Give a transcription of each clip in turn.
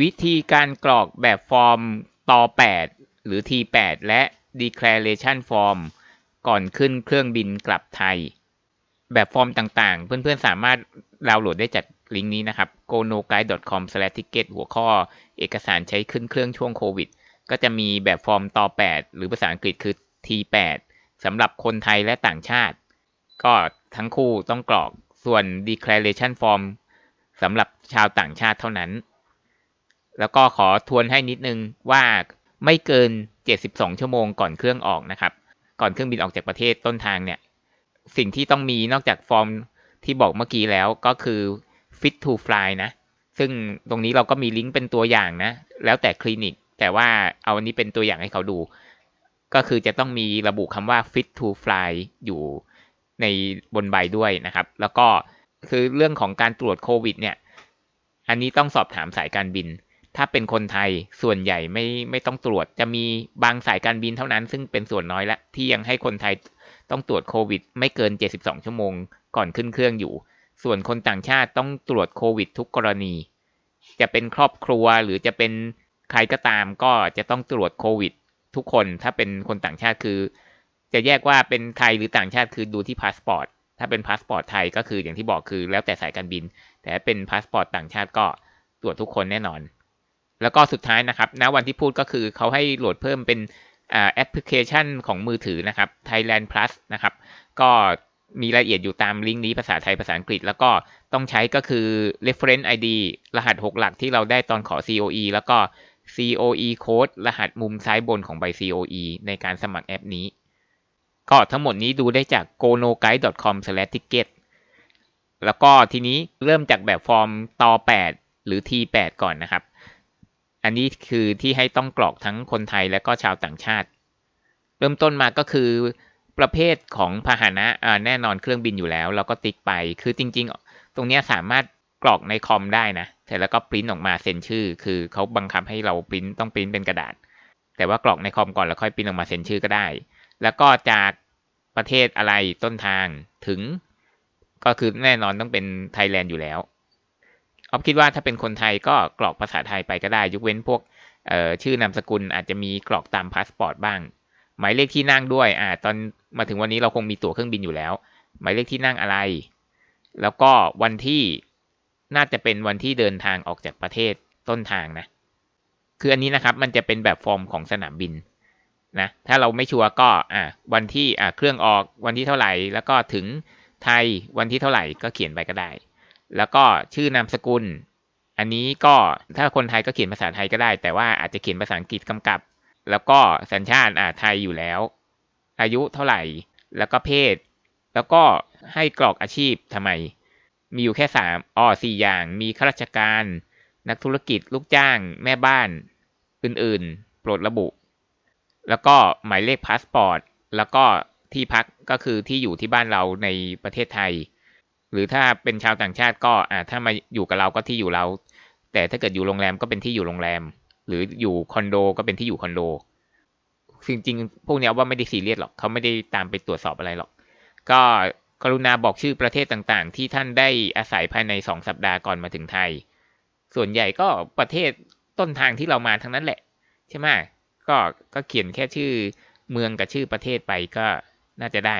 วิธีการกรอกแบบฟอร์มต่อ8หรือ T8 และ Declaration Form ก่อนขึ้นเครื่องบินกลับไทย แบบฟอร์มต่างๆ เพื่อนๆ สามารถดาวน์โหลดได้จากลิงก์นี้นะครับ gonoguide.com/ticket หัวข้อ เอกสารใช้ขึ้นเครื่องช่วงโควิด ก็จะมีแบบฟอร์มต่อ8หรือภาษาอังกฤษคือ T8 สำหรับคนไทยและต่างชาติ ก็ทั้งคู่ต้องกรอกส่วน declaration form สำหรับชาวต่างชาติเท่านั้น แล้วก็ขอทวนให้นิดนึงว่าไม่เกิน 72 ชั่วโมงก่อนเครื่องออกนะครับ ก่อนเครื่องบินออกจากประเทศต้นทางเนี่ย สิ่งที่ต้องมีนอกจากฟอร์มที่บอกเมื่อกี้แล้วก็คือ fit to fly นะ ซึ่งตรงนี้เราก็มีลิงก์เป็นตัวอย่างนะ แล้วแต่คลินิก แต่ว่าเอาอันนี้เป็นตัวอย่างให้เขาดู ก็คือจะต้องมีระบุคำว่า fit to fly อยู่ในบนใบด้วยนะครับ แล้วก็คือเรื่องของการตรวจโควิดเนี่ย อันนี้ต้องสอบถามสายการบิน ถ้าเป็นคนไทยส่วนใหญ่ไม่ไม่ต้องตรวจ จะมีบางสายการบินเท่านั้น ซึ่งเป็นส่วนน้อยและที่ยังให้คนไทยต้องตรวจโควิด ไม่เกิน 72 ชั่วโมงก่อนขึ้นเครื่องอยู่ ส่วนคนต่างชาติต้องตรวจโควิด ทุกกรณี จะเป็นครอบครัวหรือจะเป็นใครก็ตามก็จะต้องตรวจโควิด ทุกคนถ้าเป็นคนต่างชาติคือ จะแยกว่าเป็นไทยหรือต่างชาติคือดูที่พาสปอร์ตถ้าเป็นพาสปอร์ตไทยก็คืออย่างที่บอกคือแล้วแต่สายการบิน แต่เป็นพาสปอร์ตต่างชาติก็ตรวจทุกคนแน่นอน แล้วก็สุดท้ายนะครับณวันที่พูดก็คือเขาให้โหลดเพิ่มเป็นแอปพลิเคชันของมือถือนะครับ Thailand Plus นะครับ ก็มีรายละเอียดอยู่ตามลิงก์นี้ภาษาไทยภาษาอังกฤษ แล้วก็ต้องใช้ก็คือ reference ID รหัส 6 หลักที่เราได้ตอนขอ COE แล้วก็ COE code รหัสมุมซ้ายบนของใบ COE ในการสมัครแอปนี้ ก็ทั้งหมดนี้ดูได้จาก gonoguide.com/ticket แล้วก็ทีนี้เริ่มจากแบบฟอร์มต่อ 8 หรือ T8 ก่อนนะครับ อันนี้คือที่ให้ต้องกรอกทั้งคนไทยและก็ชาวต่างชาติ เริ่มต้นมาก็คือประเภทของพาหนะแน่นอนเครื่องบินอยู่แล้ว เราก็ติ๊กไป คือจริง ๆ ตรงนี้สามารถกรอกในคอมได้นะเสร็จแล้วก็ปริ้นออกมาเซ็นชื่อ คือเขาบังคับให้เราปริ้นต้องปริ้นเป็นกระดาษ แต่ว่ากรอกในคอมก่อนแล้วค่อยปริ้นออกมาเซ็นชื่อก็ได้ แล้วก็จากประเทศอะไรต้นทางถึง ก็คือแน่นอนต้องเป็นไทยแลนด์อยู่แล้ว ออฟคิดว่าถ้าเป็นคนไทยก็กรอกภาษาไทยไปก็ได้ ยกเว้นพวกชื่อนามสกุลอาจจะมีกรอกตามพาสปอร์ตบ้าง หมายเลขที่นั่งด้วยอ่าตอนมาถึงวันนี้เราคงมีตั๋วเครื่องบินอยู่แล้ว หมายเลขที่นั่งอะไร แล้วก็วันที่น่าจะเป็นวันที่เดินทางออกจากประเทศต้นทางนะ คืออันนี้นะครับมันจะเป็นแบบฟอร์มของสนามบินนะถ้าเราไม่ชัวร์ก็อ่าวันที่อ่าเครื่องออกวันที่เท่าไหร่ แล้วก็ถึงไทยวันที่เท่าไหร่ก็เขียนไปก็ได้ แล้วก็ชื่อนามสกุล อันนี้ก็ถ้าคนไทยก็เขียนภาษาไทยก็ได้ แต่ว่าอาจจะเขียนภาษาอังกฤษกำกับ แล้วก็สัญชาติอ่าไทยอยู่แล้ว อายุเท่าไหร่ แล้วก็เพศ แล้วก็ให้กรอกอาชีพทำไม มีอยู่แค่สามอ๋อสี่อย่าง มีข้าราชการ นักธุรกิจ ลูกจ้าง แม่บ้าน อื่นๆ โปรดระบุ แล้วก็หมายเลขพาสปอร์ต แล้วก็ที่พักก็คือที่อยู่ที่บ้านเราในประเทศไทย หรือถ้าเป็นชาวต่างชาติก็อ่าถ้ามาอยู่กับเราก็ที่อยู่เรา แต่ถ้าเกิดอยู่โรงแรมก็เป็นที่อยู่โรงแรม หรืออยู่คอนโดก็เป็นที่อยู่คอนโดจริงๆพวกนี้ว่าไม่ได้ซีเรียสหรอกเขาไม่ได้ตามไปตรวจสอบอะไรหรอก ก็กรุณาบอกชื่อประเทศต่างๆ ที่ท่านได้อาศัยภายในสองสัปดาห์ก่อนมาถึงไทย ส่วนใหญ่ก็ประเทศต้นทางที่เรามาทั้งนั้นแหละ ใช่ไหมก็ก็เขียนแค่ชื่อเมืองกับชื่อประเทศไปก็น่าจะได้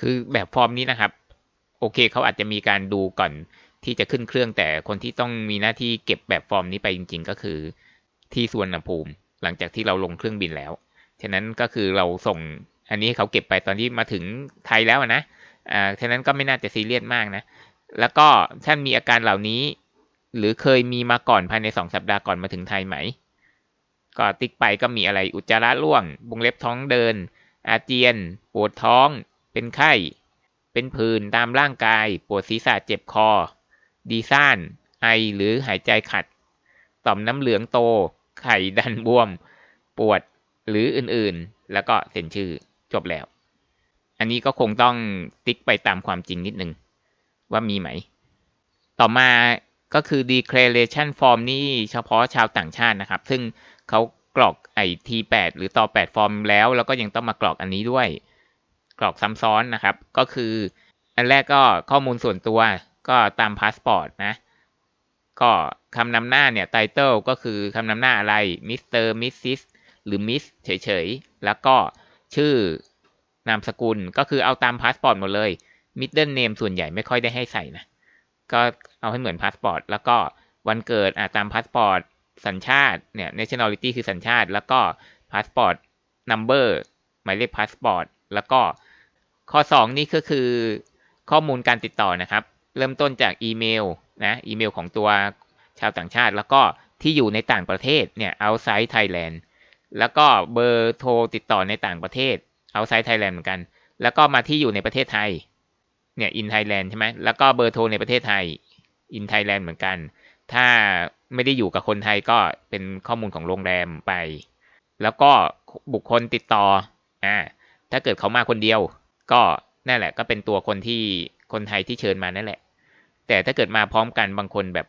คือแบบฟอร์มนี้นะครับ โอเคเขาอาจจะมีการดูก่อนที่จะขึ้นเครื่องแต่คนที่ต้องมีหน้าที่เก็บแบบฟอร์มนี้ไปจริง ๆ ก็คือที่สวนภูมิ หลังจากที่เราลงเครื่องบินแล้ว ฉะนั้นก็คือเราส่งอันนี้เขาเก็บไปตอนที่มาถึงไทยแล้วนะอ่าฉะนั้นก็ไม่น่าจะซีเรียสมากนะ แล้วก็ท่านมีอาการเหล่านี้ หรือเคยมีมาก่อนภายในสองสัปดาห์ก่อนมาถึงไทยไหม ก็ติ๊กไปก็มีอะไรอุจจาระร่วงบุงเล็บท้องเดิน อาเจียน ปวดท้อง เป็นไข้ เป็นผื่นตามร่างกาย ปวดศีรษะเจ็บคอ ดีซ่าน ไอหรือหายใจขัด ต่อมน้ำเหลืองโต ไข่ดันบวม ปวดหรืออื่นๆ แล้วก็เซ็นชื่อจบแล้ว อันนี้ก็คงต้องติ๊กไปตามความจริงนิดนึง ว่ามีไหม ต่อมาก็คือ declaration form นี่เฉพาะชาวต่างชาตินะครับ ซึ่งเขากรอกไอ T8 หรือต่อ8ฟอร์มแล้ว แล้วก็ยังต้องมากรอกอันนี้ด้วย กรอกซ้ำซ้อนนะครับ ก็คืออันแรกก็ข้อมูลส่วนตัวก็ตามพาสปอร์ตนะก็คำนำหน้าเนี่ยไตเติลก็คือคำนำหน้าอะไรมิสเตอร์มิสซิสหรือมิสเฉยๆ แล้วก็ชื่อนามสกุลก็คือเอาตามพาสปอร์ตหมดเลยมิดเดิลเนมส่วนใหญ่ไม่ค่อยได้ให้ใส่นะ ก็เอาให้เหมือนพาสปอร์ตแล้วก็วันเกิดอ่าตามพาสปอร์ตสัญชาติเนี่ย nationality คือสัญชาติ แล้วก็พาสปอร์ต number หมายเลขพาสปอร์ตแล้วก็ ข้อ 2 นี่ก็คือข้อมูลการติดต่อนะครับ เริ่มต้นจากอีเมลนะอีเมลของตัวชาวต่างชาติ แล้วก็ที่อยู่ในต่างประเทศเนี่ย outside Thailand แล้วก็เบอร์โทรติดต่อในต่างประเทศ outside Thailand เหมือนกัน แล้วก็มาที่อยู่ในประเทศไทยเนี่ย in Thailand ใช่ไหมแล้วก็เบอร์โทรในประเทศไทย in Thailand เหมือนกัน ถ้าไม่ได้อยู่กับคนไทยก็เป็นข้อมูลของโรงแรมไป แล้วก็บุคคลติดต่ออ่าถ้าเกิดเขามาคนเดียว ก็นั่นแหละ ก็เป็นตัวคนที่คนไทยที่เชิญมานั่นแหละ แต่ถ้าเกิดมาพร้อมกันบางคนแบบ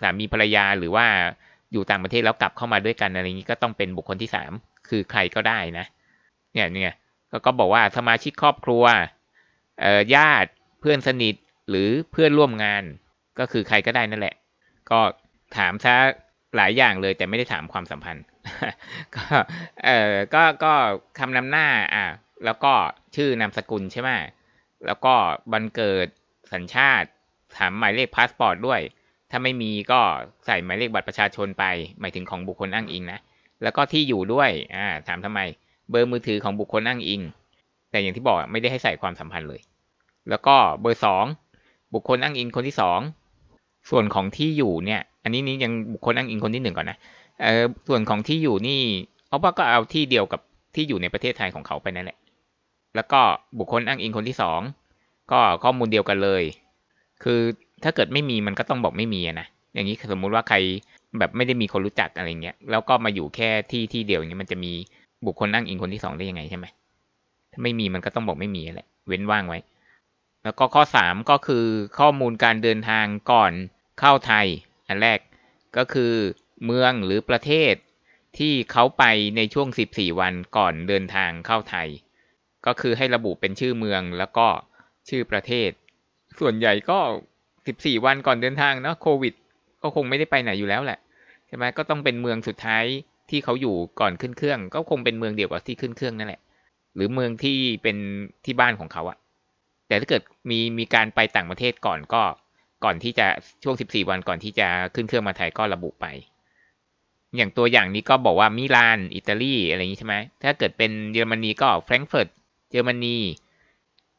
สามีภรรยาหรือว่าอยู่ต่างประเทศแล้วกลับเข้ามาด้วยกันอะไรอย่างนี้ก็ต้องเป็นบุคคลที่สามคือใครก็ได้นะ เนี่ยเนี่ยก็บอกว่าสมาชิกครอบครัวเอ่อญาติเพื่อนสนิทหรือเพื่อนร่วมงาน ก็คือใครก็ได้นั่นแหละ ก็ถามซะหลายอย่างเลยแต่ไม่ได้ถามความสัมพันธ์ ก็เออก็ก็คำนำหน้าอะ แล้วก็ชื่อนามสกุลใช่ไหมแล้วก็บันเกิดสัญชาติถามหมายเลขพาสปอร์ตด้วย ถ้าไม่มีก็ใส่หมายเลขบัตรประชาชนไป หมายถึงของบุคคลอ้างอิงนะ แล้วก็ที่อยู่ด้วย อ่า ถามทำไม เบอร์มือถือของบุคคลอ้างอิง แต่อย่างที่บอกไม่ได้ให้ใส่ความสัมพันธ์เลย แล้วก็เบอร์สองบุคคลอ้างอิงคนที่สองส่วนของที่อยู่เนี่ย อันนี้นี่ยังบุคคลอ้างอิงคนที่หนึ่งก่อนนะ เออส่วนของที่อยู่นี่เอาว่าก็เอาที่เดียวกับที่อยู่ในประเทศไทยของเขาไปนั่นแหละ แล้วก็บุคคลอ้างอิงคนที่สองก็ข้อมูลเดียวกันเลย คือถ้าเกิดไม่มีมันก็ต้องบอกไม่มีนะอย่างนี้สมมุติว่าใครแบบไม่ได้มีคนรู้จักอะไรเงี้ยแล้วก็มาอยู่แค่ที่ที่เดียวอย่างนี้มันจะมีบุคคลอ้างอิงคนที่สองได้ยังไงใช่ไหมถ้าไม่มีมันก็ต้องบอกไม่มีแหละเว้นว่างไว้ แล้วก็ข้อสามก็คือข้อมูลการเดินทางก่อนเข้าไทย อันแรกก็คือเมืองหรือประเทศที่เขาไปในช่วง 14 วันก่อนเดินทางเข้าไทย ก็คือให้ระบุเป็นชื่อเมืองแล้วก็ชื่อประเทศ ส่วนใหญ่ก็ 14 วันก่อนเดินทางเนาะโควิด ก็คงไม่ได้ไปไหนอยู่แล้วแหละใช่ไหมก็ต้องเป็นเมืองสุดท้ายที่เขาอยู่ก่อนขึ้นเครื่อง ก็คงเป็นเมืองเดียวกับที่ขึ้นเครื่องนั่นแหละ หรือเมืองที่เป็นที่บ้านของเขาอะแต่ถ้าเกิดมีมีการไปต่างประเทศก่อนก็ ก่อนที่จะช่วง 14 วันก่อนที่จะขึ้นเครื่องมาไทยก็ระบุไป อย่างตัวอย่างนี้ก็บอกว่ามิลานอิตาลีอะไรอย่างนี้ใช่ไหมถ้าเกิดเป็นเยอรมนีก็แฟรงก์เฟิร์ต เยอรมนี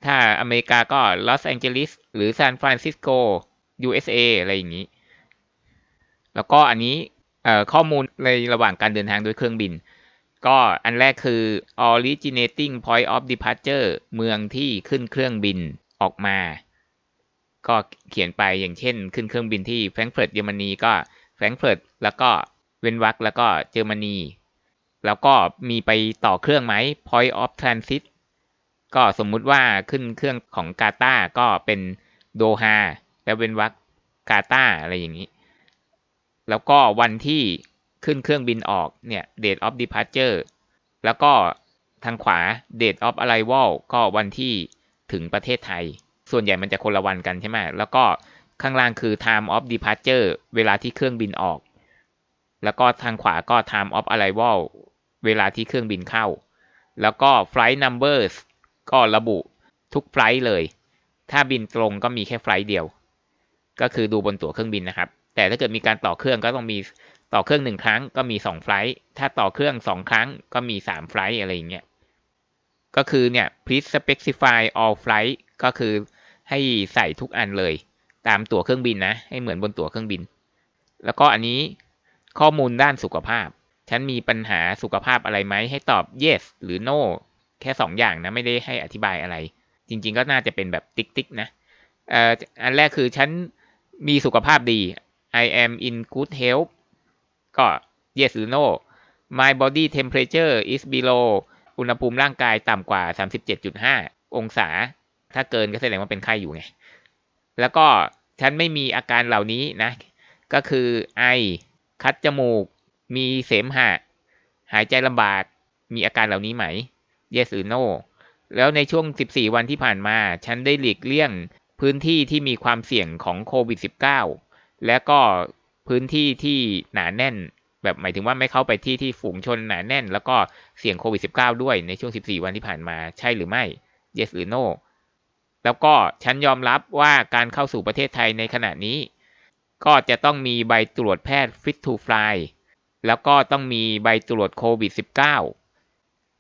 ถ้าอเมริกาก็ลอสแองเจลิสหรือซานฟรานซิสโก USA อะไรอย่างนี้ แล้วก็อันนี้ข้อมูลในระหว่างการเดินทางด้วยเครื่องบิน ก็อันแรกคือ originating point of departure เมืองที่ขึ้นเครื่องบินออกมา ก็เขียนไปอย่างเช่น ขึ้นเครื่องบินที่แฟรงก์เฟิร์ตเยอรมนีก็แฟรงก์เฟิร์ตแล้วก็เวนวักแล้วก็เยอรมนี แล้วก็มีไปต่อเครื่องไหม point of transit ก็สมมุติว่าขึ้นเครื่องของกาตาก็เป็นโดฮาแล้วเวนวักกาตาอะไรอย่างนี้ แล้วก็วันที่ขึ้นเครื่องบินออกเนี่ย date of departure แล้วก็ทางขวา date of arrival ก็วันที่ถึงประเทศไทย ส่วนใหญ่มันจะคนละวันกันใช่ไหมแล้วก็ข้างล่างคือ time of departure เวลาที่เครื่องบินออก แล้วก็ทางขวาก็ time of arrival เวลาที่เครื่องบินเข้า แล้วก็ flight numbers ก็ระบุทุกไฟล์เลย ถ้าบินตรงก็มีแค่ไฟล์เดียว ก็คือดูบนตั๋วเครื่องบินนะครับ แต่ถ้าเกิดมีการต่อเครื่องก็ต้องมีต่อเครื่องหนึ่งครั้งก็มีสองไฟล์ถ้าต่อเครื่องสองครั้งก็มีสามไฟล์อะไรอย่างเงี้ย ก็คือเนี่ย please specify all flight ก็คือให้ใส่ทุกอันเลย ตามตั๋วเครื่องบินนะ ให้เหมือนบนตั๋วเครื่องบิน แล้วก็อันนี้ข้อมูลด้านสุขภาพ ฉันมีปัญหาสุขภาพอะไรไหมให้ตอบ yes หรือ no แค่2ออย่างนะไม่ได้ให้อธิบายอะไร จริง ๆ ก็น่าจะเป็นแบบติ๊กๆนะเอ่ออันแรกคือฉันมีสุขภาพดี I am in good health ก็ yes หรือ no my body temperature is below อุณหภูมิร่างกายต่ำกว่า 37.5 องศา ถ้าเกินก็แสดงว่าเป็นไข้อยู่ไง แล้วก็ฉันไม่มีอาการเหล่านี้นะ ก็คือไอ คัดจมูก มีเสมหะ หายใจลำบาก มีอาการเหล่านี้ไหม yes หรือ no แล้วในช่วง 14 วันที่ผ่านมา ฉันได้หลีกเลี่ยงพื้นที่ที่มีความเสี่ยงของโควิด -19 และก็พื้นที่ที่หนาแน่น แบบหมายถึงว่าไม่เข้าไปที่ที่ฝูงชนหนาแน่น แล้วก็เสี่ยงโควิด -19 ด้วยในช่วง 14 วันที่ผ่านมาใช่หรือไม่ yes หรือ no แล้วก็ฉันยอมรับว่าการเข้าสู่ประเทศไทยในขณะนี้ ก็จะต้องมีใบตรวจแพทย์ fit to fly แล้วก็ต้องมีใบตรวจโควิด -19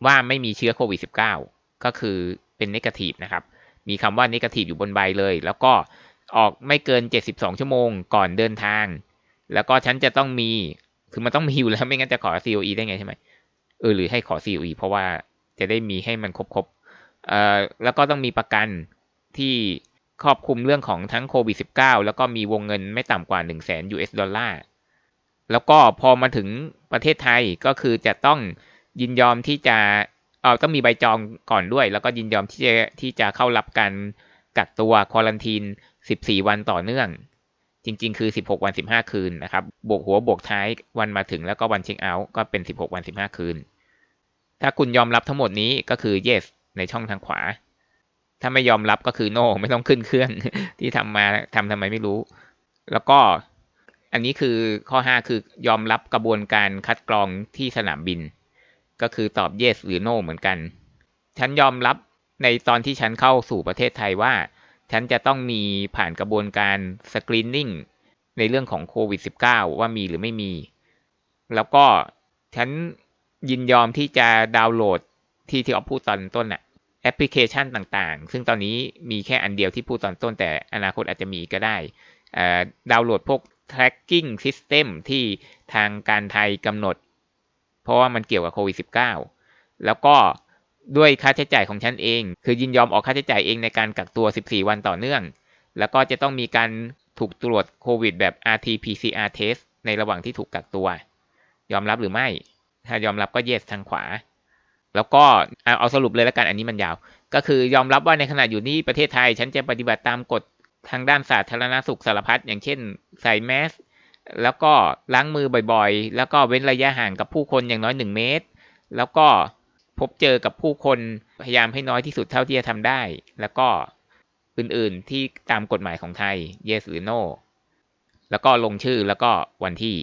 ว่าไม่มีเชื้อโควิด -19 ก็คือเป็นนกาทีฟนะครับ มีคำว่านกาทีฟอยู่บนใบเลย แล้วก็ออกไม่เกิน 72 ชั่วโมงก่อนเดินทาง แล้วก็ฉันจะต้องมี คือมันต้องมีอยู่แล้วไม่งั้นจะขอ COE ได้ไงใช่ไหมเออหรือให้ขอ COE เพราะว่าจะได้มีให้มันครบๆเอ่อแล้วก็ต้องมีประกันที่ครอบคลุมเรื่องของทั้งโควิด -19 แล้วก็มีวงเงินไม่ต่ำกว่า 1 0 0 0 0แสน US ดอลลาร์ แล้วก็พอมาถึงประเทศไทยก็คือจะต้อง ยินยอมที่จะเออต้องมีใบจองก่อนด้วย แล้วก็ยินยอมที่จะที่จะเข้ารับการกักตัวควอลันทีน 14 วันต่อเนื่อง จริง ๆ คือ 16 วัน 15 คืนนะครับ บวกหัวบวกท้ายวันมาถึงแล้วก็วันเช็คเอาท์ก็เป็น 16 วัน 15 คืน ถ้าคุณยอมรับทั้งหมดนี้ก็คือ yes ในช่องทางขวา ถ้าไม่ยอมรับก็คือ no ไม่ต้องขึ้นเครื่องที่ทำมาทำทำไมไม่รู้ แล้วก็อันนี้คือข้อ 5 คือยอมรับกระบวนการคัดกรองที่สนามบิน ก็คือตอบ yes หรือ no เหมือนกัน ฉันยอมรับในตอนที่ฉันเข้าสู่ประเทศไทยว่า ฉันจะต้องมีผ่านกระบวนการสกรีนนิ่งในเรื่องของโควิด -19 ว่ามีหรือไม่มี แล้วก็ฉันยินยอมที่จะดาวน์โหลดที่ที่ออฟพูดตอนต้นน่ะแอปพลิเคชันต่างๆ ซึ่งตอนนี้มีแค่อันเดียวที่พูดตอนต้น แต่อนาคตอาจจะมีก็ได้ดาวน์โหลดพวก tracking system ที่ทางการไทยกำหนด เพราะว่ามันเกี่ยวกับโควิด -19 แล้วก็ด้วยค่าใช้จ่ายของฉันเอง คือยินยอมออกค่าใช้จ่ายเองในการกักตัว 14 วันต่อเนื่อง แล้วก็จะต้องมีการถูกตรวจโควิดแบบ RT-PCR test ในระหว่างที่ถูกกักตัว ยอมรับหรือไม่ ถ้ายอมรับก็ yes ทางขวา แล้วก็เอาสรุปเลยแล้วกันอันนี้มันยาว ก็คือยอมรับว่าในขณะอยู่นี่ประเทศไทย ฉันจะปฏิบัติตามกฎทางด้านสาธารณสุขสารพัดอย่างเช่น ใส่แมส แล้วก็ล้างมือบ่อยๆ แล้วก็เว้นระยะห่างกับผู้คนอย่างน้อย 1 เมตร แล้วก็พบเจอกับผู้คนพยายามให้น้อยที่สุดเท่าที่จะทำได้ แล้วก็อื่นๆที่ตามกฎหมายของไทย yes หรือ no แล้วก็ลงชื่อแล้วก็วันที่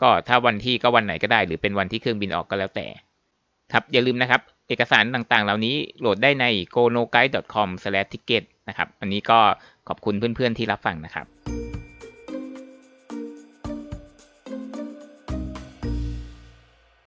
ก็ถ้าวันที่ก็วันไหนก็ได้ หรือเป็นวันที่เครื่องบินออกก็แล้วแต่ ครับอย่าลืมนะครับ เอกสารต่างๆ เหล่านี้โหลดได้ใน gonoguide.com/ticket นะครับ อันนี้ก็ขอบคุณเพื่อนๆที่รับฟังนะครับ